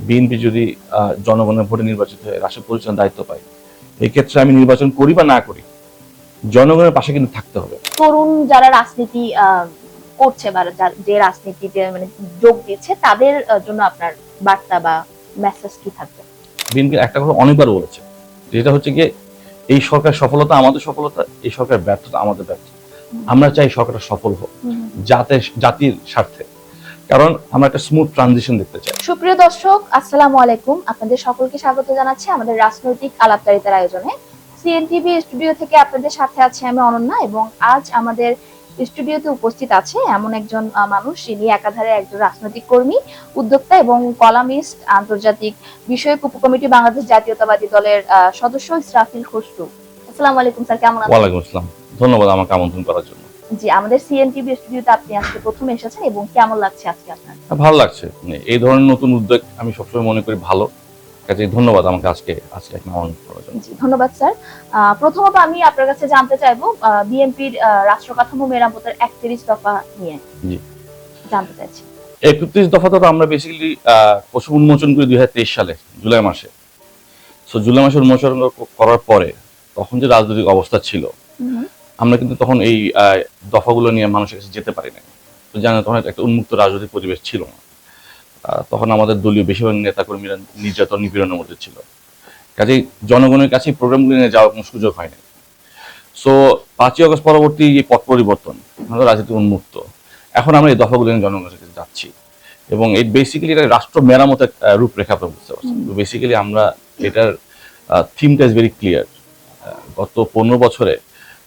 BNP যদি জনগণের ভোটে নির্বাচিত হয়ে রাষ্ট্র পরিচালনার দায়িত্ব পায় এই ক্ষেত্রে আমি নির্বাচন করি বা না করি জনগণের পাশে কিন্তু থাকতে হবে। তরুণ যারা রাজনীতি করছে বা যা- যে রাজনীতিতে মানে যোগ দিচ্ছে তাদের জন্য আপনার বার্তা বা মেসেজ কি থাকবে? বিএনপি একটা কথা অনেকবার বলেছে যেটা হচ্ছে গিয়ে এই সরকার সফলতা আমাদের সফলতা এই সরকার ব্যর্থতা আমাদের ব্যর্থতা। আমরা চাই সরকারটা সফল হোক যাতে জাতির স্বার্থে। কারণ আমরা একটা স্মুথ ট্রানজিশন দেখতে চাই। সুপ্রিয় দর্শক আসসালামু আলাইকুম। আপনাদের সকলকে স্বাগত জানাচ্ছি আমাদের রাজনৈতিক আলাপচারিতার আয়োজনে। সিএনটিভি স্টুডিও থেকে আপনাদের সাথে আছি আমি অনন্যা এবং আজ আমাদের স্টুডিওতে উপস্থিত আছে এমন একজন মানুষ যিনি একাধারে একজন রাজনৈতিক কর্মী উদ্যোক্তা এবং কলামিস্ট আন্তর্জাতিক বিষয়ক উপকমিটি বাংলাদেশ জাতীয়তাবাদী দলের সদস্য ইসরাফিল খসরু। আসসালামু আলাইকুম স্যার কেমন আছেন? ওয়ালাইকুম আসসালাম। ধন্যবাদ আমাকে আমন্ত্রণ করার জন্য। জি আমাদের সিএনটিভি স্টুডিওতে আপনি আজকে প্রথম এসেছেন এবং কেমন লাগছে আজকে আপনার? ভালো লাগছে। মানে এই ধরনের নতুন উদ্যোগ আমি সবসময় মনে করি ভালো। কাজে ধন্যবাদ আমাকে আজকে আজকে এখানে আমন্ত্রণ করার জন্য। জি ধন্যবাদ স্যার। প্রথমত আমি আপনার কাছে জানতে চাইব বিএনপির রাষ্ট্র কাঠামো মেরামতের একত্রিশ দফা নিয়ে জি। জানতে চাইছি। একত্রিশ দফাটা তো আমরা বেসিক্যালি পশু উন্মোচন করি দুই হাজার তেইশ সালে জুলাই মাসে। সো জুলাই মাসে উন্মোচন করার পরে তখন যে রাজনৈতিক অবস্থা ছিল আমরা কিন্তু তখন এই দফাগুলো নিয়ে মানুষের কাছে যেতে পারি না তো জানেন তখন একটা উন্মুক্ত রাজনৈতিক পরিবেশ ছিল না। তখন আমাদের দলীয় বেশিরভাগ নেতাকর্মীরা নির্যাতন নিপীড়নের মধ্যে ছিল। কাজেই জনগণের কাছে প্রোগ্রামগুলো নিয়ে যাওয়ার কোনো সুযোগ হয়নি। সো পাঁচই অগস্ট পরবর্তী যে পট পরিবর্তন আমাদের রাজনীতি উন্মুক্ত। এখন আমরা এই দফাগুলো নিয়ে জনগণের কাছে যাচ্ছি। এবং এই বেসিক্যালি এটা রাষ্ট্র মেরামতের রূপরেখা আপনি বুঝতে পারছেন। বেসিক্যালি আমরা এটার থিমটা ইজ ভেরি ক্লিয়ার গত পনেরো বছরে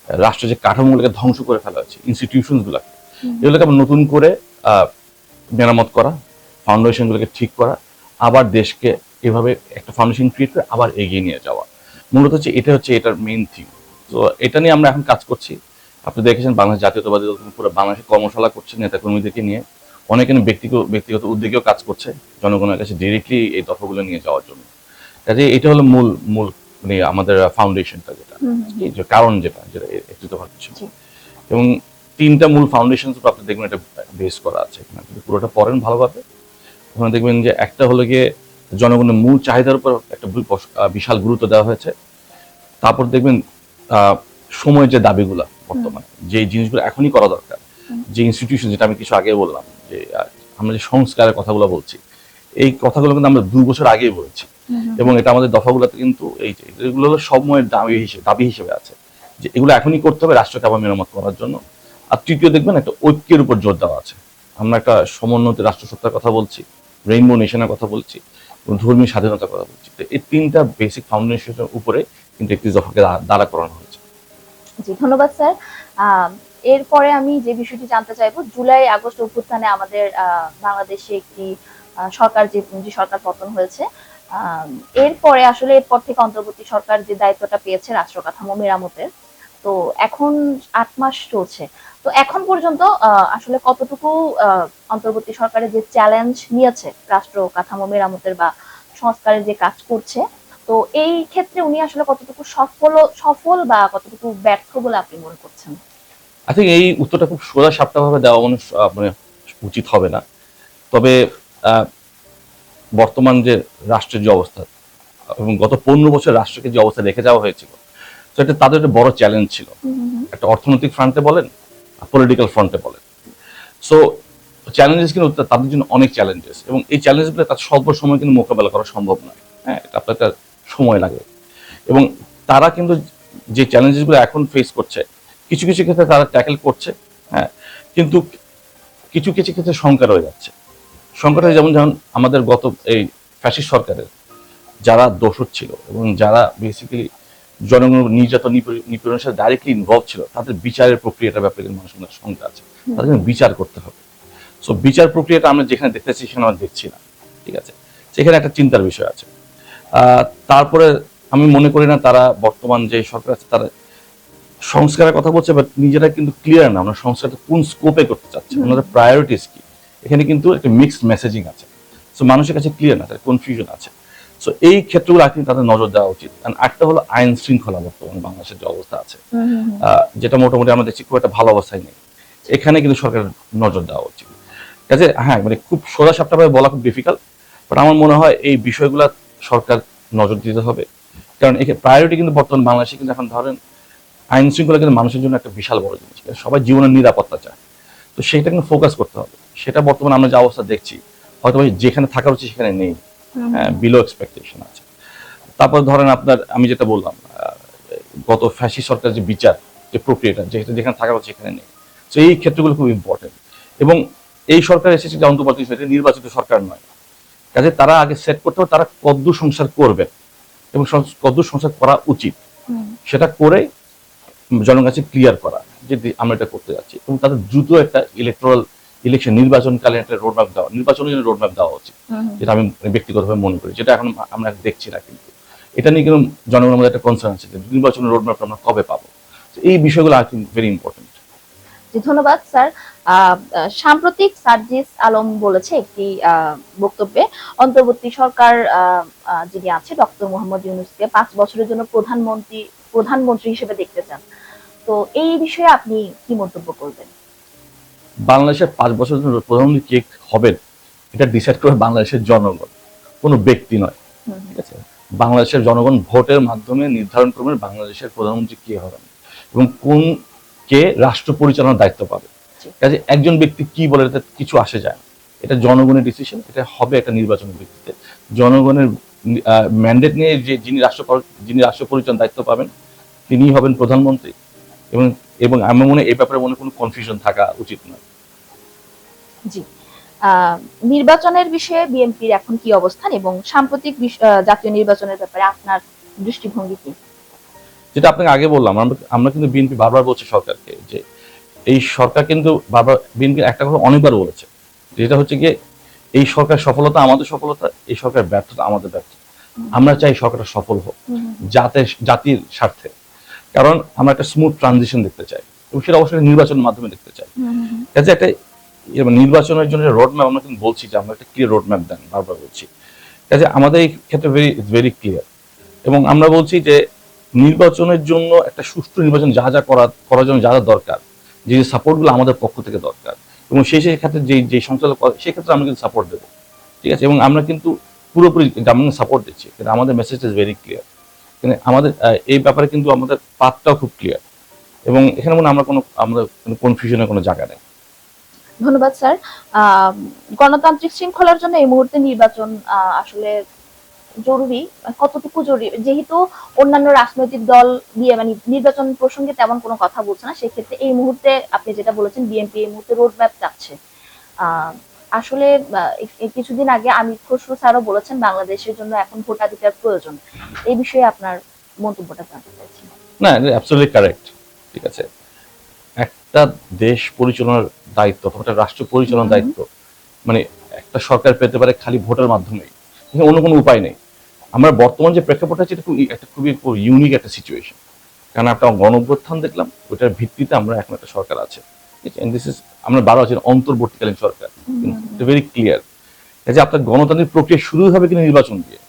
আহ, রাষ্ট্র যে কাঠামোগুলোকে ধ্বংস করে ফেলা হয়েছে ইনস্টিটিউশনসগুলোকে এগুলোকে আবার নতুন করে মেরামত করা ফাউন্ডেশনগুলোকে ঠিক করা আবার দেশকে এভাবে একটা ফাউন্ডেশন ক্রিয়েট করে আবার এগিয়ে নিয়ে যাওয়া। মূলত হচ্ছে এটা হচ্ছে এটার মেইন থিম তো এটা নিয়ে আমরা এখন কাজ করছি। আপনি দেখেছেন বাংলাদেশ জাতীয়তাবাদী দল পুরো বাংলাদেশে কর্মশালা করছে নেতাকর্মীদেরকে নিয়ে। অনেকে ব্যক্তিগত ব্যক্তিগত উদ্যোগেও কাজ করছে জনগণের কাছে ডিরেক্টলি এই দফাগুলো নিয়ে যাওয়ার জন্য। কাজে এটা হলো মূল মূল মানে আমাদের ফাউন্ডেশনটা যেটা এই যে কারণ যেটা যেটা একটু তো জি। এবং তিনটা মূল ফাউন্ডেশন আপনি দেখবেন এটা বেস করা আছে এখানে। আপনি পুরোটা পড়েন ভালোভাবে। ওখানে দেখবেন যে একটা হলো গিয়ে জনগণের মূল চাহিদার উপর একটা বিশাল গুরুত্ব দেওয়া হয়েছে। তারপর দেখবেন আহ, সময়ের যে দাবিগুলা বর্তমানে যে জিনিসগুলো এখনই করা দরকার যে ইনস্টিটিউশন যেটা আমি কিছু আগে বললাম যে আমরা যে সংস্কারের কথাগুলো বলছি এই কথাগুলো কিন্তু আমরা দু বছর আগেই বলেছি। এবং এটা আমাদের দফাগুলোতে কিন্তু এই যে এগুলো হলো সময়ের দাবি হিসেবে দাবি হিসেবে আছে। যে এগুলো এখনই করতে হবে রাষ্ট্রকে আবার মেরামত করার জন্য। আর তৃতীয় দেখবেন একটা ঐক্যের উপর জোর দেওয়া আছে। আমরা একটা সমুন্নত রাষ্ট্রসত্তার কথা বলছি রেইনবো নেশনের কথা বলছি ধর্মীয় স্বাধীনতার কথা বলছি। তো এই তিনটা বেসিক ফাউন্ডেশনের উপরে কিন্তু একটি দফাকে দাঁড়া করানো হয়েছে। জি ধন্যবাদ স্যার। আহ, এরপরে আমি যে বিষয়টি জানতে চাইব জুলাই আগস্ট অভ্যুত্থানে আমাদের আহ, বাংলাদেশে একটি সরকার যে সরকার পতন হয়েছে এরপরে আসলে এরপর থেকে অন্তর্বর্তী সরকার যে দায়িত্বটা পেয়েছে রাষ্ট্র কাঠামো মেরামতের, তো এখন আট মাস চলছে। তো এখন পর্যন্ত আসলে কতটুকু অন্তর্বর্তী সরকারের যে চ্যালেঞ্জ নিয়েছে রাষ্ট্র কাঠামো মেরামতের বা সংস্কারের যে কাজ করছে, তো এই ক্ষেত্রে উনি আসলে কতটুকু সফল সফল বা কতটুকু ব্যর্থ বলে আপনি মনে করছেন? আই থিঙ্ক এই উত্তরটা খুব সোজা সাপটাভাবে দেওয়া মানে উচিত হবে না। তবে বর্তমান যে রাষ্ট্রের যে অবস্থা এবং গত পনেরো বছর রাষ্ট্রকে যে অবস্থা রেখে যাওয়া হয়েছিল তো এটা তাদের একটা বড় চ্যালেঞ্জ ছিল। একটা অর্থনৈতিক ফ্রন্টে বলেন পলিটিক্যাল ফ্রন্টে বলেন। সো চ্যালেঞ্জেস কিন্তু তাদের জন্য অনেক চ্যালেঞ্জেস এবং এই চ্যালেঞ্জগুলো তার স্বল্প সময় কিন্তু মোকাবেলা করা সম্ভব নয়। হ্যাঁ এটা আপনার একটা সময় লাগে। এবং তারা কিন্তু যে চ্যালেঞ্জেসগুলো এখন ফেস করছে কিছু কিছু ক্ষেত্রে তারা ট্যাকেল করছে হ্যাঁ কিন্তু কিছু কিছু ক্ষেত্রে শঙ্কা রয়ে যাচ্ছে। শঙ্কাটা যেমন যেমন আমাদের গত এই ফ্যাসিস্ট সরকারের যারা দোষর ছিল এবং যারা বেসিক্যালি জনগণ নির্যাতন নিপীড়নের সাথে ডাইরেক্টলি ইনভলভ ছিল তাদের বিচারের প্রক্রিয়াটার ব্যাপারে কিন্তু মানুষের মধ্যে শঙ্কা আছে। তাদের কিন্তু বিচার করতে হবে। সো বিচার প্রক্রিয়াটা আমরা যেখানে দেখতেছি সেখানে আমরা দেখছি না। ঠিক আছে? সেখানে একটা চিন্তার বিষয় আছে। তারপরে আমি মনে করি না তারা বর্তমান যে সরকার আছে তারা সংস্কারের কথা বলছে বাট নিজেরা কিন্তু ক্লিয়ার না। আমরা সংস্কারটা কোন স্কোপে করতে চাচ্ছি। ওনাদের প্রায়োরিটিস কি? এখানে কিন্তু একটা মিক্সড মেসেজিং আছে। সো মানুষের কাছে ক্লিয়ার না কনফিউশন আছে। সো এই ক্ষেত্রগুলো আই think তাদের নজর দেওয়া উচিত। কারণ একটা হলো আইন শৃঙ্খলা বর্তমান বাংলাদেশের যে অবস্থা আছে। যেটা মোটামুটি আমরা দেখছি খুব একটা ভালো অবস্থায় নেই। এখানে কিন্তু সরকারের নজর দেওয়া উচিত। কাজে হ্যাঁ মানে খুব সোজা সাপটাভাবে বলা খুব ডিফিকাল্ট বাট আমার মনে হয় এই বিষয়গুলো সরকার নজর দিতে হবে। কারণ এখানে প্রায়োরিটি কিন্তু বর্তমান বাংলাদেশে কিন্তু এখন ধরেন আইন শৃঙ্খলা কিন্তু মানুষের জন্য একটা বিশাল বড় জিনিস। সবাই জীবনের নিরাপত্তা চায়। তো সেটা কিন্তু ফোকাস করতে হবে। সেটা বর্তমানে আমরা যে অবস্থা দেখছি হয়তো যেখানে থাকার উচিত সেখানে নেই। হ্যাঁ বিলো এক্সপেকটেশন আছে। তারপর ধরেন আপনার আমি যেটা বললাম গত ফ্যাসি সরকার যে বিচার যে প্রক্রিয়াটা যেটা যেখানে থাকার উচিত সেখানে নেই। তো এই ক্ষেত্রগুলো খুব ইম্পর্টেন্ট এবং এই সরকার এসেছে যে অন্তর্বর্তী সরকার, নির্বাচিত সরকার নয়। কাজে তারা আগে সেট করতে হবে তারা কদ্দূর সংসার করবে। এবং কদ্দূর সংসার করা উচিত। সেটা করে জনগণের কাছে ক্লিয়ার করা যে আমরা এটা করতে যাচ্ছি। এবং তাদের দ্রুত একটা ইলেকট্রাল ইলেকশন নির্বাচনকালীন একটা রোডম্যাপ দেওয়া নির্বাচনের জন্য রোডম্যাপ দেওয়া উচিত। যেটা আমি ব্যক্তিগতভাবে মনে করি যেটা এখন আমরা দেখছি না কিন্তু। এটা নিয়ে কিন্তু জনগণের মধ্যে একটা কনসার্ন আছে যে নির্বাচনের রোডম্যাপ আমরা কবে পাবো। এই বিষয়গুলো আই থিঙ্ক ভেরি ইম্পর্টেন্ট ধন্যবাদ স্যার। সাম্প্রতিক সার্জিস আলম বলেছে একটি বক্তব্যে অন্তর্বর্তী সরকার যিনি আছে ডক্টর মোহাম্মদ ইউনুসকে পাঁচ বছরের জন্য প্রধানমন্ত্রী প্রধানমন্ত্রী হিসেবে দেখতে চান। তো এই বিষয়ে আপনি কি মন্তব্য করবেন? বাংলাদেশের পাঁচ বছর জন্য প্রধানমন্ত্রী কে হবেন এটা ডিসাইড করে বাংলাদেশের জনগণ কোনো ব্যক্তি নয় ঠিক আছে? বাংলাদেশের জনগণ ভোটের মাধ্যমে নির্ধারণ করবেন বাংলাদেশের প্রধানমন্ত্রী কে হবেন এবং কোন কে রাষ্ট্র পরিচালনার দায়িত্ব পাবে। কাজে একজন ব্যক্তি কি বলে এটা কিছু আসে যায় এটা জনগণের ডিসিশন এটা হবে একটা নির্বাচনের ভিত্তিতে জনগণের ম্যান্ডেট নিয়ে যে যিনি রাষ্ট্র যিনি রাষ্ট্র পরিচালনার দায়িত্ব পাবেন তিনিই হবেন প্রধানমন্ত্রী এবং এবং আমার মনে এই ব্যাপারে মনে কোনো কনফিউশন থাকা উচিত নয়। জি। নির্বাচনের বিষয়ে বিএনপির এখন কি অবস্থান এবং সাম্প্রতিক জাতীয় নির্বাচনের ব্যাপারে আপনার দৃষ্টিভঙ্গি কি? যেটা আপনাকে আগে বললাম আমরা আমরা কিন্তু বিএনপি বারবার বলছি সরকারকে যে এই সরকার কিন্তু বারবার বিএনপি একটা কথা অনেকবার বলেছে যেটা হচ্ছে গিয়ে এই সরকার সফলতা আমাদের সফলতা এই সরকার ব্যর্থতা আমাদের ব্যর্থতা। আমরা চাই সরকারটা সফল হোক। যাতে জাতির স্বার্থে। কারণ আমরা একটা স্মুথ ট্রানজিশন দেখতে চাই এবং সেটা অবশ্যই নির্বাচনের মাধ্যমে দেখতে চাই। কাজে একটা ইয়ে মানে নির্বাচনের জন্য রোড ম্যাপ আমরা কিন্তু বলছি যে আমরা একটা ক্লিয়ার রোড ম্যাপ দেন বারবার বলছি। কাজে আমাদের এই ক্ষেত্রে ভেরি ভেরি ক্লিয়ার এবং আমরা বলছি যে নির্বাচনের জন্য একটা সুষ্ঠু নির্বাচন যা যা করা করার জন্য যা যা দরকার যে যে সাপোর্টগুলো আমাদের পক্ষ থেকে দরকার। এবং সেই সেই ক্ষেত্রে যে যে সঞ্চালক করে, সেই ক্ষেত্রে আমরা কিন্তু সাপোর্ট দেবো। ঠিক আছে? এবং আমরা কিন্তু পুরোপুরি গভর্নমেন্ট সাপোর্ট দিচ্ছি কিন্তু আমাদের মেসেজ ইজ ভেরি ক্লিয়ার আমাদের এই ব্যাপারে কিন্তু আমাদের পাথটাও খুব ক্লিয়ার এবং এখানে মনে আমরা কোনো আমাদের কোনো কনফিউশনের কোনো জায়গা নেই। ধন্যবাদ, স্যার। গণতান্ত্রিক শৃঙ্খলার জন্য এই মুহূর্তে নির্বাচন আসলে জরুরি, কতটুকু জরুরি? যেহেতু অন্যান্য রাজনৈতিক দল দিয়ে মানে নির্বাচন প্রসঙ্গে তেমন কোনো কথা বলছে না, সেক্ষেত্রে এই মুহূর্তে আপনি যেটা বলেছেন, বিএনপি এই মুহূর্তে রোড ম্যাপ চাচ্ছে আসলে কিছুদিন আগে আমির খসরু স্যারও বলেছেন বাংলাদেশের জন্য এখন ভোটাধিকার প্রয়োজন। এই বিষয়ে আপনার মন্তব্যটা জানতে চাইছি না অ্যাবসলিউটলি কারেক্ট ঠিক আছে। একটা দেশ পরিচালনার দায়িত্ব অথবা একটা রাষ্ট্র পরিচালনার দায়িত্ব মানে একটা সরকার পেতে পারে খালি ভোটের মাধ্যমেই এখানে অন্য কোনো উপায় নেই। আমরা বর্তমান যে প্রেক্ষাপট আছে এটা খুব একটা খুবই ইউনিক একটা সিচুয়েশন কারণ একটা গণঅভ্যুত্থান দেখলাম ওইটার ভিত্তিতে আমরা এখন একটা সরকার আছে। দিস ইজ আমরা বারো আছি অন্তর্বর্তীকালীন সরকার। ভেরি ক্লিয়ার যে আপনার গণতান্ত্রিক প্রক্রিয়া শুরু হবে কিনা নির্বাচন দিয়ে।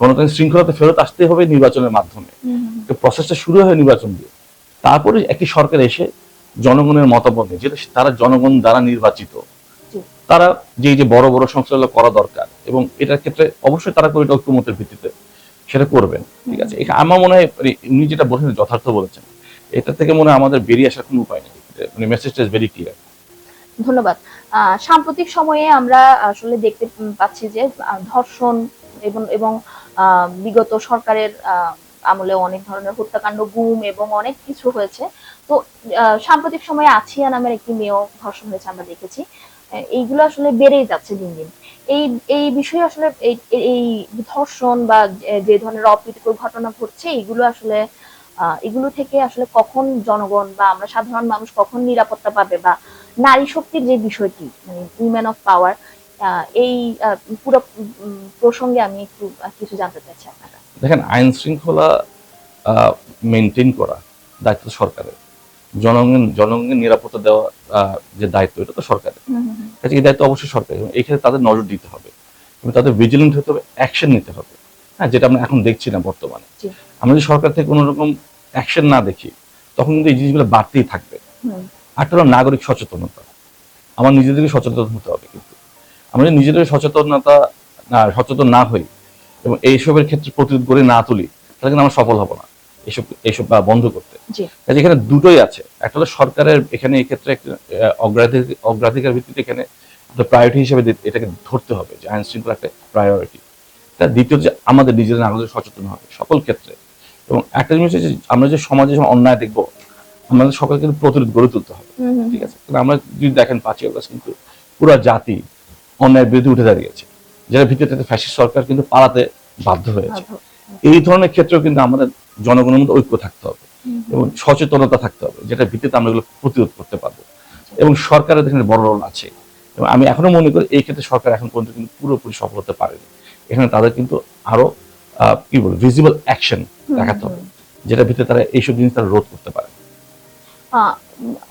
গণতান্ত্রিক শৃঙ্খলাতে ফেরত আসতে হবে নির্বাচনের মাধ্যমে। প্রসেসটা শুরু হয় নির্বাচন দিয়ে। তারপরে একটি সরকার এসে জনগণের মতামত নিয়ে যেটা তারা জনগণ দ্বারা নির্বাচিত। তারা যে যে বড় বড় সংস্কারগুলো করা দরকার এবং এটার ক্ষেত্রে অবশ্যই তারা করে ঐক্যমতের ভিত্তিতে সেটা করবেন। ঠিক আছে? আমার মনে হয় মানে উনি যেটা বলেছেন যথার্থ বলেছেন এটা থেকে মনে হয় আমাদের বেরিয়ে আসার কোনো উপায় নেই। মানে মেসেজটা ইজ ভেরি ক্লিয়ার ধন্যবাদ। সাম্প্রতিক সময়ে আমরা আসলে দেখতে পাচ্ছি যে ধর্ষণ এবং এবং বিগত সরকারের আমলে অনেক ধরনের হত্যাকাণ্ড, গুম এবং অনেক কিছু হয়েছে। তো সাম্প্রতিক সময়ে আছিয়া নামের একটি মেয়েও ধর্ষণ হয়েছে আমরা দেখেছি। এইগুলো আসলে বেড়েই যাচ্ছে দিন দিন। এই এই বিষয়ে আসলে এই ধর্ষণ বা যে- ধরনের অপ্রীতিকর ঘটনা ঘটছে, এইগুলো আসলে এগুলো থেকে আসলে কখন জনগণ বা আমরা সাধারণ মানুষ কখন নিরাপত্তা পাবে বা নারী শক্তির যে বিষয়টি মানে উইমেন অফ পাওয়ার এই পুরো প্রসঙ্গে আমি একটু কিছু জানতে চাইছি আপনার দেখেন আইন শৃঙ্খলা মেনটেন করা দায়িত্ব সরকারের। জনগণ জনগণের নিরাপত্তা দেওয়া যে দায়িত্ব এটা তো সরকারের। কাজে এই দায়িত্ব অবশ্যই সরকারের। এবং এক্ষেত্রে তাদের নজর দিতে হবে। এবং তাদের ভিজিলেন্ট হতে হবে অ্যাকশন নিতে হবে। হ্যাঁ যেটা আমরা এখন দেখছি না বর্তমানে। আমরা যদি সরকার থেকে কোনো রকম অ্যাকশন না দেখি তখন কিন্তু এই জিনিসগুলো বাড়তেই থাকবে। আরেকটা হলো নাগরিক সচেতনতা। আমার নিজেদেরকে সচেতন হতে হবে কিন্তু। আমরা যদি নিজেদের সচেতনতা না সচেতন না হই এবং এইসবের ক্ষেত্রে প্রতিরোধ করে না তুলি তাহলে কিন্তু আমরা সফল হব না এইসব এইসব বন্ধ করতে। কাজে এখানে দুটোই আছে। একটা হলো সরকারের এখানে এই ক্ষেত্রে একটা অগ্রাধিকার অগ্রাধিকার ভিত্তিতে এখানে প্রায়োরিটি হিসেবে এটাকে ধরতে হবে যে আইন শৃঙ্খলা একটা প্রায়োরিটি তার দ্বিতীয় যে আমাদের নিজেদের নাগরিক সচেতন হবে। সকল ক্ষেত্রে এবং একটা জিনিস হচ্ছে আমরা যে সমাজে অন্যায় দেখব আমাদের সকলকে কিন্তু প্রতিরোধ গড়ে তুলতে হবে ঠিক আছে? আমরা যদি দেখেন পাঁচই অগস্ট কিন্তু পুরো জাতি অন্যায়ের বিরুদ্ধে উঠে দাঁড়িয়েছে যার ভিত্তিতে ফ্যাসিস্ট সরকার কিন্তু পালাতে বাধ্য হয়েছে। আচ্ছা। এই ধরনের ক্ষেত্রেও কিন্তু আমাদের জনগণের মধ্যে ঐক্য থাকতে হবে এবং সচেতনতা থাকতে হবে যেটা ভিত্তিতে আমরা এগুলো প্রতিরোধ করতে পারব। এবং সরকারের এখানে বড় রোল আছে। এবং আমি এখনও মনে করি এই ক্ষেত্রে সরকার এখন পর্যন্ত কিন্তু পুরোপুরি সফল হতে পারেনি। এখানে তাদের কিন্তু আরও কি বলব ভিজিবল অ্যাকশন দেখাতে হবে যেটা ভিত্তিতে তারা এইসব জিনিস তারা রোধ করতে পারে।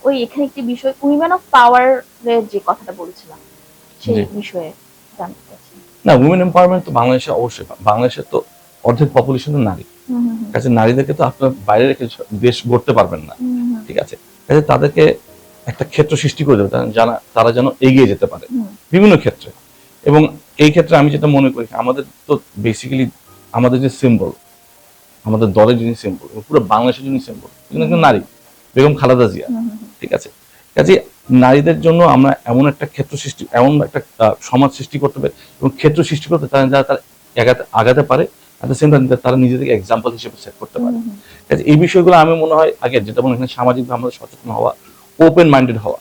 ওই এখানে একটি বিষয় উইমেন অফ পাওয়ার এর যে কথাটা বলেছিলাম সেই বিষয়ে জানতে চাচ্ছি। না উইমেন এম্পাওয়ারমেন্ট তো বাংলাদেশে অবশ্যই বাংলাদেশের তো অর্ধেক পপুলেশন নারী। হুম, হুম। কাছে নারীদেরকে তো আপনার বাইরে রেখে দেশ গড়তে পারবেন না ঠিক আছে? কাজে তাদেরকে একটা ক্ষেত্র সৃষ্টি করে দেবে জানা তারা যেন এগিয়ে যেতে পারে বিভিন্ন ক্ষেত্রে। এবং এই ক্ষেত্রে আমি যেটা মনে করি আমাদের তো বেসিক্যালি আমাদের যে সিম্বল আমাদের দলের যিনি সিম্বল পুরো বাংলাদেশের যিনি সিম্বল তিনি একজন নারী বেগম খালেদা জিয়া। ঠিক আছে কাজে নারীদের জন্য আমরা এমন একটা ক্ষেত্র সৃষ্টি এমন একটা সমাজ সৃষ্টি করতে হবে এবং ক্ষেত্র সৃষ্টি করতে তারা যারা তারা আগাতে আগাতে পারে অ্যাট দ্য সেম টাইম তারা নিজেদেরকে এক্সাম্পল হিসেবে সেট করতে পারে কাজে এই বিষয়গুলো আমি মনে হয় আগে যেটা মনে এখানে সামাজিকভাবে আমাদের সচেতন হওয়া ওপেন মাইন্ডেড হওয়া।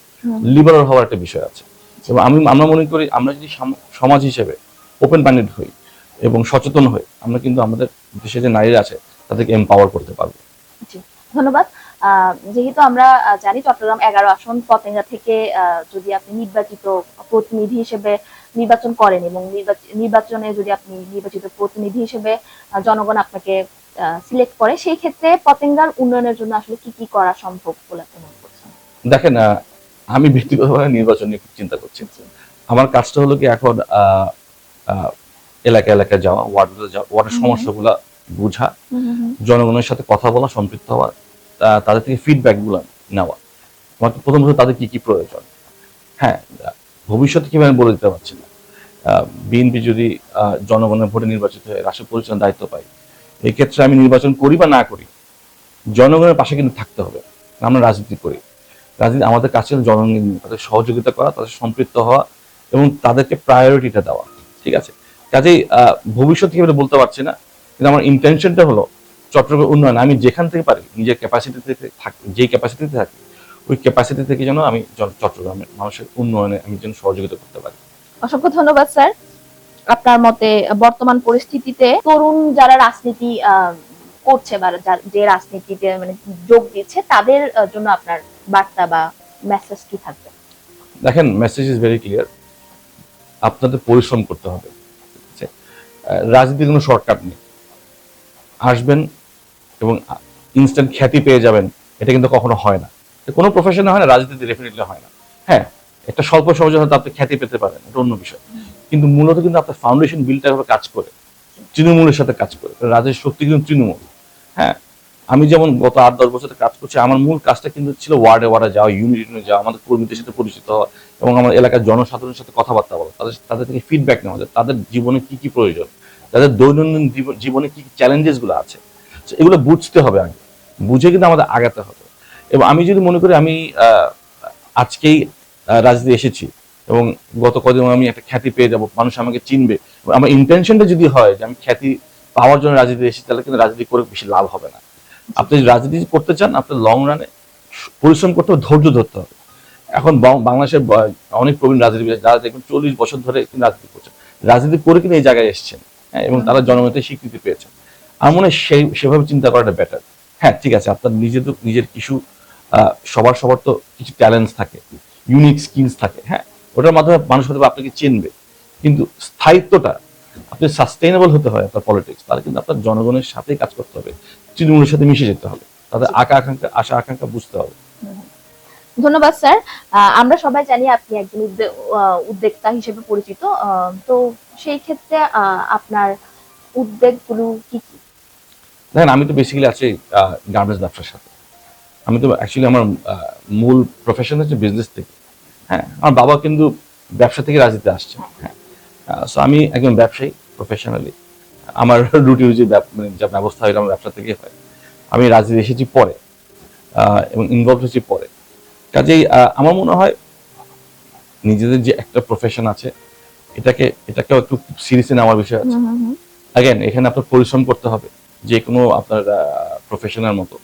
লিবারাল হওয়ার একটা বিষয় আছে এবং আমি আমরা মনে করি আমরা যদি সাম- সমাজ হিসেবে ওপেন মাইন্ডেড হই এবং সচেতন হই আমরা কিন্তু আমাদের দেশে যে নারীরা আছে তাদেরকে এম্পাওয়ার করতে পারব। জি ধন্যবাদ। যেহেতু আমরা জানি চট্টগ্রাম এগারো আসন পতেঙ্গা থেকে যদি আপনি নির্বাচিত প্রতিনিধি হিসেবে নির্বাচন করেন এবং নির্বাচনে যদি আপনি নির্বাচিত প্রতিনিধি হিসেবে জনগণ আপনাকে সিলেক্ট করে সেই ক্ষেত্রে পতেঙ্গার উন্নয়নের জন্য আসলে কি কি করা সম্ভব বলে আপনি মনে করছেন? দেখেন আমি ব্যক্তিগতভাবে নির্বাচন নিয়ে খুব চিন্তা করছি। আমার কাজটা হলো কি এখন এলাকা এলাকায় যাওয়া ওয়ার্ডে যাওয়া ওয়ার্ডের। সমস্যাগুলো বোঝা। জনগণের সাথে কথা বলা সম্পৃক্ত হওয়া তাদের থেকে ফিডব্যাকগুলো নেওয়া। আমার তো প্রথমত তাদের কি কি প্রয়োজন? হ্যাঁ ভবিষ্যতে কীভাবে বলে দিতে পারছি না। বিএনপি যদি জনগণের ভোটে নির্বাচিত হয়ে রাষ্ট্র পরিচালনার দায়িত্ব পাই এই ক্ষেত্রে আমি নির্বাচন করি বা না করি জনগণের পাশে কিন্তু থাকতে হবে। আমরা রাজনীতি করি। রাজনীতি আমাদের কাছে জনগণ তাদের সহযোগিতা করা তাদের সম্পৃক্ত হওয়া এবং তাদেরকে প্রায়োরিটিটা দেওয়া ঠিক আছে? কাজেই ভবিষ্যৎ কীভাবে বলতে পারছি না কিন্তু আমার ইন্টেনশনটা হলো চট্টগ্রামের উন্নয়ন। আমি যেখান থেকে পারি নিজের ক্যাপাসিটি থেকে থাকি যেই ক্যাপাসিটিতে থাকি ওই ক্যাপাসিটি থেকে যেন আমি চট্টগ্রামের মানুষের উন্নয়নে আমি যেন সহযোগিতা করতে পারি। অসংখ্য ধন্যবাদ স্যার। আপনার মতে বর্তমান পরিস্থিতিতে তরুণ যারা রাজনীতি করছে বা যা- রাজনীতিতে মানে যোগ দিচ্ছে তাদের জন্য আপনার বার্তা বা মেসেজ কি থাকবে? দেখেন মেসেজ ইজ ভেরি ক্লিয়ার আপনাদের পরিশ্রম করতে হবে। রাজনীতির কোনো শর্টকাট নেই। আসবেন এবং ইনস্ট্যান্ট খ্যাতি পেয়ে যাবেন, এটা কিন্তু কখনো হয় না। কোনো প্রফেশনে হয় না, রাজনীতিতে ডেফিনেটলি হয় না। হ্যাঁ একটা স্বল্প সহজে হয়তো আপনি খ্যাতি পেতে পারেন, এটা অন্য বিষয়। কিন্তু মূলত কিন্তু আপনার ফাউন্ডেশন বিলটা কাজ করে, তৃণমূলের সাথে কাজ করে রাজের শক্তি কিন্তু তৃণমূল। হ্যাঁ আমি যেমন গত আট, দশ বছরে কাজ করছি, আমার মূল কাজটা কিন্তু ছিল ওয়ার্ডে ওয়ার্ডে যাওয়া ইউনিটে যাওয়া, আমাদের কর্মীদের সাথে পরিচিত হওয়া এবং আমার এলাকার জনসাধারণের সাথে কথাবার্তা বলা, তাদের তাদের থেকে ফিডব্যাক নেওয়া যায় তাদের জীবনে কি কি প্রয়োজন, তাদের দৈনন্দিন জীব- জীবনে কি চ্যালেঞ্জেসগুলো আছে। এগুলো বুঝতে হবে আগে। বুঝে কিন্তু আমাদের আগাতে হবে। এবং আমি যদি মনে করি আমি আজকেই রাজনীতি এসেছি এবং গত কদিন আমি একটা খ্যাতি পেয়ে যাব, মানুষ আমাকে চিনবে। আমার ইন্টেনশনটা যদি হয় যে আমি খ্যাতি পাওয়ার জন্য রাজনীতি এসেছি, তাহলে কিন্তু রাজনীতি করে বেশি লাভ হবে না। আপনি যদি রাজনীতি করতে চান, আপনার লং রানে পরিশ্রম করতে হবে, ধৈর্য ধরতে হবে। এখন বাংলাদেশের অনেক প্রবীণ রাজনীতিবিদ যারা দেখবেন চল্লিশ বছর ধরে রাজনীতি করছেন রাজনীতি করে কিন্তু এই জায়গায় এসেছেন হ্যাঁ, এবং তারা জনমতে স্বীকৃতি পেয়েছেন। আমার মনে হয় সেই সেভাবে চিন্তা করাটা বেটার হ্যাঁ ঠিক আছে আপনার নিজের নিজের কিছু সবার সবার তো কিছু ট্যালেন্টস থাকে ইউনিক স্কিলস থাকে হ্যাঁ ওটার মাধ্যমে মানুষ হয়তো বা আপনাকে চিনবে। কিন্তু স্থায়িত্বটা আপনি সাস্টেইনেবল হতে হয় আপনার পলিটিক্স তাহলে কিন্তু আপনার জনগণের সাথেই কাজ করতে হবে তৃণমূলের সাথে মিশে যেতে হবে তাদের আকা আকাঙ্ক্ষা আশা আকাঙ্ক্ষা বুঝতে হবে। ধন্যবাদ, স্যার। আমরা সবাই জানি আপনি একজন উদ্যোক্তা হিসেবে পরিচিত। তো সেই ক্ষেত্রে আপনার উদ্যোগগুলো কি কি? দেখেন, আমি তো বেসিক্যালি আছি গার্মেন্টস ব্যবসার সাথে। আমি তো অ্যাকচুয়ালি আমার মূল প্রফেশন হচ্ছে বিজনেস থেকে। হ্যাঁ আমার বাবা কিন্তু ব্যবসা থেকে রাজনীতিতে আসছে হ্যাঁ সো আমি একজন ব্যবসায়ী প্রফেশনালি আমার রুটি রুজি মানে যা ব্যবস্থা হয় আমার ব্যবসা থেকে হয়। আমি রাজনীতি এসেছি পরে এবং ইনভলভ হয়েছি পরে। কাজেই আমার মনে হয় নিজেদের যে একটা প্রফেশন আছে এটাকে এটাকেও একটু সিরিয়াসলি নেওয়ার বিষয় আছে। অ্যাগেন এখানে আপনার পরিশ্রম করতে হবে যে কোনো আপনার প্রফেশনের মতো।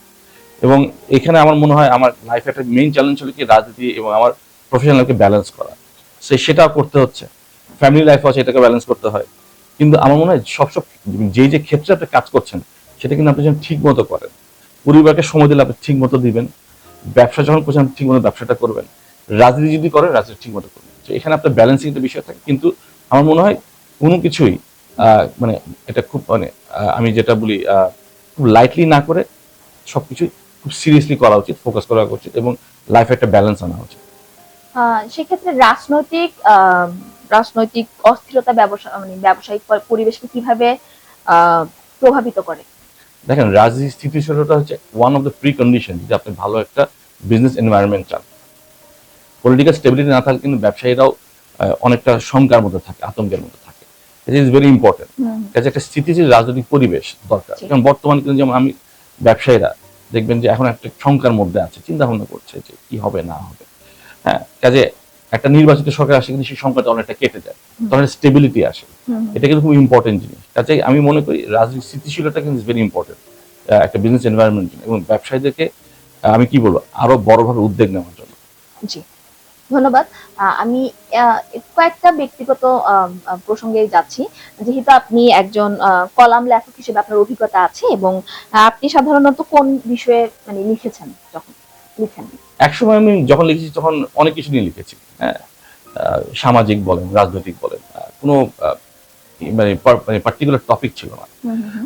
এবং এখানে আমার মনে হয় আমার লাইফে একটা মেইন চ্যালেঞ্জ হলো কি রাজনীতি এবং আমার প্রফেশনাল লাইফকে ব্যালেন্স করা। সে সেটাও করতে হচ্ছে। ফ্যামিলি লাইফ আছে এটাকে ব্যালেন্স করতে হয়। কিন্তু আমার মনে হয় সব সব যেই যে ক্ষেত্রে আপনি কাজ করছেন সেটা কিন্তু আপনি যেন ঠিক মতো করেন। পরিবারকে সময় দিলে আপনি ঠিক মতো দিবেন। ব্যবসা যখন করছেন, ঠিক মতো ব্যবসাটা করবেন। রাজনীতি যদি করেন রাজনীতি ঠিক মতো করবেন। তো এখানে আপনার ব্যালেন্সিং একটা বিষয় থাকে। কিন্তু আমার মনে হয় কোনো কিছুই মানে এটা খুব মানে আমি যেটা বলি খুব লাইটলি না করে সব সবকিছু খুব সিরিয়াসলি করা উচিত ফোকাস করা উচিত এবং লাইফে একটা ব্যালেন্স আনা উচিত। সেক্ষেত্রে রাজনৈতিক রাজনৈতিক অস্থিরতা ব্যবসা মানে ব্যবসায়িক পরিবেশকে কীভাবে প্রভাবিত করে? দেখেন রাজনীতি স্থিতিশীলতা হচ্ছে one of the precondition যদি আপনি ভালো একটা বিজনেস এনভায়রনমেন্ট চান। পলিটিক্যাল স্টেবিলিটি না থাকলে কিন্তু ব্যবসায়ীরাও অনেকটা শঙ্কার মধ্যে থাকে আতঙ্কের মধ্যে থাকে। ইট ইজ ভেরি ইম্পর্টেন্ট কাজে একটা স্থিতিশীল রাজনৈতিক পরিবেশ দরকার। কারণ বর্তমানে কিন্তু যেমন আমি ব্যবসায়ীরা দেখবেন যে এখন একটা শঙ্কার মধ্যে আছে চিন্তা ভাবনা করছে যে কি হবে না হবে। হ্যাঁ কাজে একটা নির্বাচিত সরকার আসে কিন্তু সেই সংখ্যাটা অনেকটা কেটে যায়। তখন স্টেবিলিটি আসে। এটা কিন্তু খুব ইম্পর্টেন্ট জিনিস। কাজে আমি মনে করি রাজনৈতিক স্থিতিশীলতা কিন্তু ভেরি ইম্পর্টেন্ট একটা বিজনেস এনভায়রনমেন্ট এবং ব্যবসায়ীদেরকে আমি কি বলব আরও বড়ভাবে উদ্যোগ নেওয়ার জন্য। জি। ধন্যবাদ। আমি কয়েকটা ব্যক্তিগত প্রসঙ্গে যাচ্ছি। যেহেতু আপনি একজন কলাম লেখক হিসেবে আপনার অভিজ্ঞতা আছে এবং আপনি সাধারণত কোন বিষয়ে মানে লিখেছেন যখন? লিখেন একসময় আমি যখন লিখেছি তখন অনেক কিছু নিয়ে লিখেছি। হ্যাঁ সামাজিক বলেন রাজনৈতিক বলেন কোনো মানে মানে পার্টিকুলার টপিক ছিল না।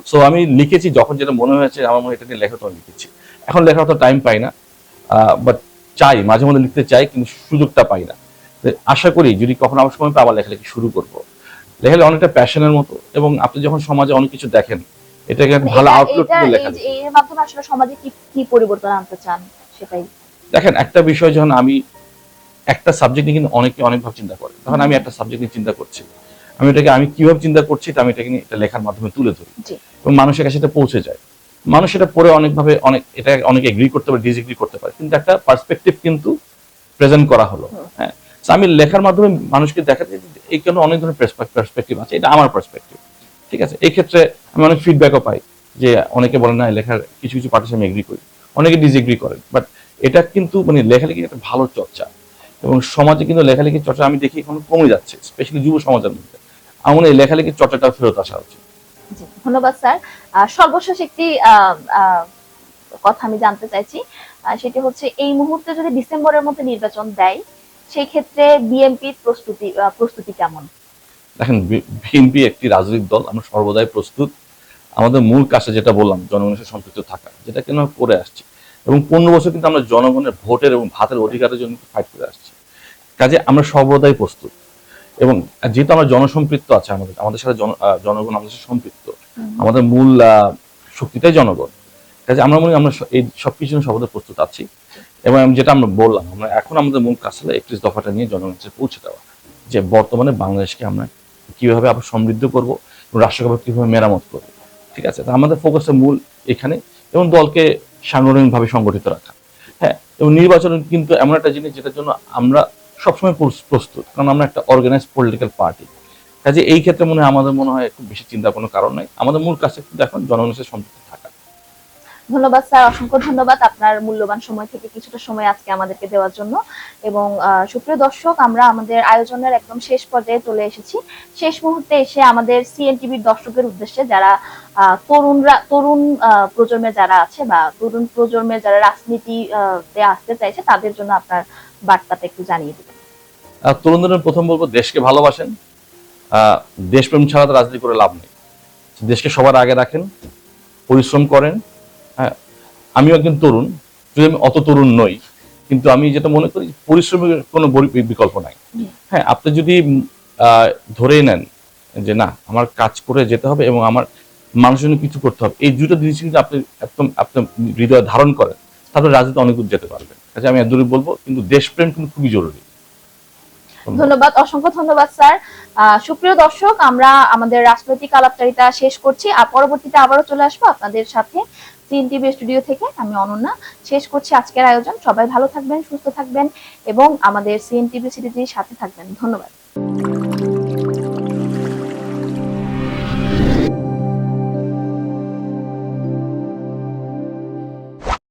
সো আমি লিখেছি যখন যেটা মনে হয়েছে আমার মনে এটা নিয়ে লেখা তখন লিখেছি। এখন লেখার তো টাইম পাই না বাট চাই মাঝে মধ্যে লিখতে চাই কিন্তু সুযোগটা পাই না। আশা করি যদি কখনো আমার সময় পাই আবার লেখালেখি শুরু করব। লেখালে অনেকটা প্যাশনের মতো এবং আপনি যখন সমাজে অনেক কিছু দেখেন এটাকে ভালো আউটলুক করে এই লেখা এর মাধ্যমে আসলে সমাজে কি কি পরিবর্তন আনতে চান সেটাই। দেখেন একটা বিষয় যখন আমি একটা সাবজেক্ট নিয়ে কিন্তু অনেকে অনেকভাবে চিন্তা করে। তখন আমি একটা সাবজেক্ট নিয়ে চিন্তা করছি। আমি এটাকে আমি কীভাবে চিন্তা করছি আমি এটাকে নিয়ে এটা লেখার মাধ্যমে তুলে ধরি। এবং মানুষের কাছে এটা পৌঁছে যায়। মানুষ এটা পড়ে অনেকভাবে অনেক এটা অনেক এগ্রি করতে পারে ডিসএগ্রি করতে পারে। কিন্তু একটা পার্সপেক্টিভ কিন্তু প্রেজেন্ট করা হলো। হ্যাঁ। আমি লেখার মাধ্যমে মানুষকে দেখাতে এই কেন অনেক ধরনের পার্সপেক্টিভ আছে। এটা আমার পার্সপেক্টিভ ঠিক আছে? এই ক্ষেত্রে আমি অনেক ফিডব্যাকও পাই যে অনেকে বলেন না লেখার কিছু কিছু পার্টিস আমি এগ্রি করি। অনেকে ডিসএগ্রি করেন। বাট এটা কিন্তু মানে লেখালেখি একটা ভালো চর্চা। এবং সমাজে কিন্তু লেখালেখির চর্চা আমি দেখি এখন কমে যাচ্ছে স্পেশালি যুব সমাজের মধ্যে। আমার এই লেখালেখির চর্চাটা ফেরত আসা উচিত। ধন্যবাদ স্যার। সর্বশেষ একটি কথা আমি জানতে চাইছি। সেটি হচ্ছে এই মুহূর্তে যদি ডিসেম্বরের মধ্যে নির্বাচন দেয় সেই ক্ষেত্রে বিএনপির প্রস্তুতি প্রস্তুতি কেমন? দেখেন বিএনপি একটি রাজনৈতিক দল আমরা সর্বদাই প্রস্তুত। আমাদের মূল কাজে যেটা বললাম জনগণের সম্পৃক্ত থাকা যেটা কেন করে আসছি? এবং পনেরো বছর কিন্তু আমরা জনগণের ভোটের এবং ভাতের অধিকারের জন্য ফাইট করে আসছি। কাজে আমরা সর্বদাই প্রস্তুত। এবং যেহেতু আমরা জনসম্পৃক্ত আছে আমাদের আমাদের সাথে জন- জনগণ আমাদের সাথে সম্পৃক্ত। আমাদের মূল শক্তিটাই জনগণ। কাজে আমরা মনে আমরা এই সবকিছু জন্য সর্বদা প্রস্তুত আছি। এবং যেটা আমরা বললাম আমরা এখন আমাদের মূল কাজ হলো একত্রিশ দফাটা নিয়ে জনগণের কাছে পৌঁছে দেওয়া। যে বর্তমানে বাংলাদেশকে আমরা কীভাবে আবার সমৃদ্ধ করব রাষ্ট্রকে কীভাবে মেরামত করব। ঠিক আছে? তো আমাদের ফোকাসের মূল এখানে। এবং দলকে সাংগঠনিকভাবে সংগঠিত রাখা। হ্যাঁ এবং নির্বাচন কিন্তু এমন একটা জিনিস যেটার জন্য আমরা সবসময় প্রস্তুত, কারণ আমরা একটা অর্গানাইজ পলিটিক্যাল পার্টি কাজে এই ক্ষেত্রে মনে হয় আমাদের মনে হয় একটু বেশি চিন্তা কোনো কারণ নাই। আমাদের মূল কাজটা কিন্তু এখন জনগণের সম্পৃক্ত ধন্যবাদ স্যার অসংখ্য ধন্যবাদ আপনার মূল্যবান সময় থেকে কিছুটা সময় আজকে আমাদেরকে দেওয়ার জন্য। এবং সুপ্রিয় দর্শক আমরা আমাদের আয়োজনের একদম শেষ পর্যায়ে চলে এসেছি। শেষ মুহূর্তে এসে আমাদের সিএনটিভির দর্শকের উদ্দেশ্যে যারা তরুণরা তরুণ আহ, প্রজন্মের যারা আছে বা তরুণ প্রজন্মের যারা রাজনীতি আহ, তে আসতে চাইছে তাদের জন্য আপনার বার্তাটা একটু জানিয়ে দিবেন। তরুণদের প্রথম বলব দেশকে ভালোবাসেন। দেশপ্রেম ছাড়া তো রাজনীতি করে লাভ নেই। দেশকে সবার আগে রাখেন পরিশ্রম করেন আমিও একজন তরুণ যদি আমি অত তরুণ নই কিন্তু আমি যেটা মনে করি পরিশ্রমের কোনো বিকল্প নাই। হ্যাঁ আপনি যদি ধরেই নেন যে না আমার কাজ করে যেতে হবে এবং আমার মানুষের জন্য কিছু করতে হবে এই দুটো জিনিস কিন্তু আপনি একদম আপনার হৃদয়ে ধারণ করেন তাহলে রাজনীতি অনেক দূর যেতে পারবেন কাজে আমি এতদূরে বলব কিন্তু দেশপ্রেম কিন্তু খুবই জরুরি। ধন্যবাদ অসংখ্য ধন্যবাদ স্যার। সুপ্রিয় দর্শক আমরা আমাদের রাজনৈতিক আলাপচারিতা শেষ করছি আর পরবর্তীতে আবারও চলে আসব আপনাদের সাথে। সিএনটিভি স্টুডিও থেকে আমি অনন্যা শেষ করছি আজকের আয়োজন। সবাই ভালো থাকবেন, সুস্থ থাকবেন এবং আমাদের সিএনটিভি সিরিজের সাথে থাকবেন। ধন্যবাদ।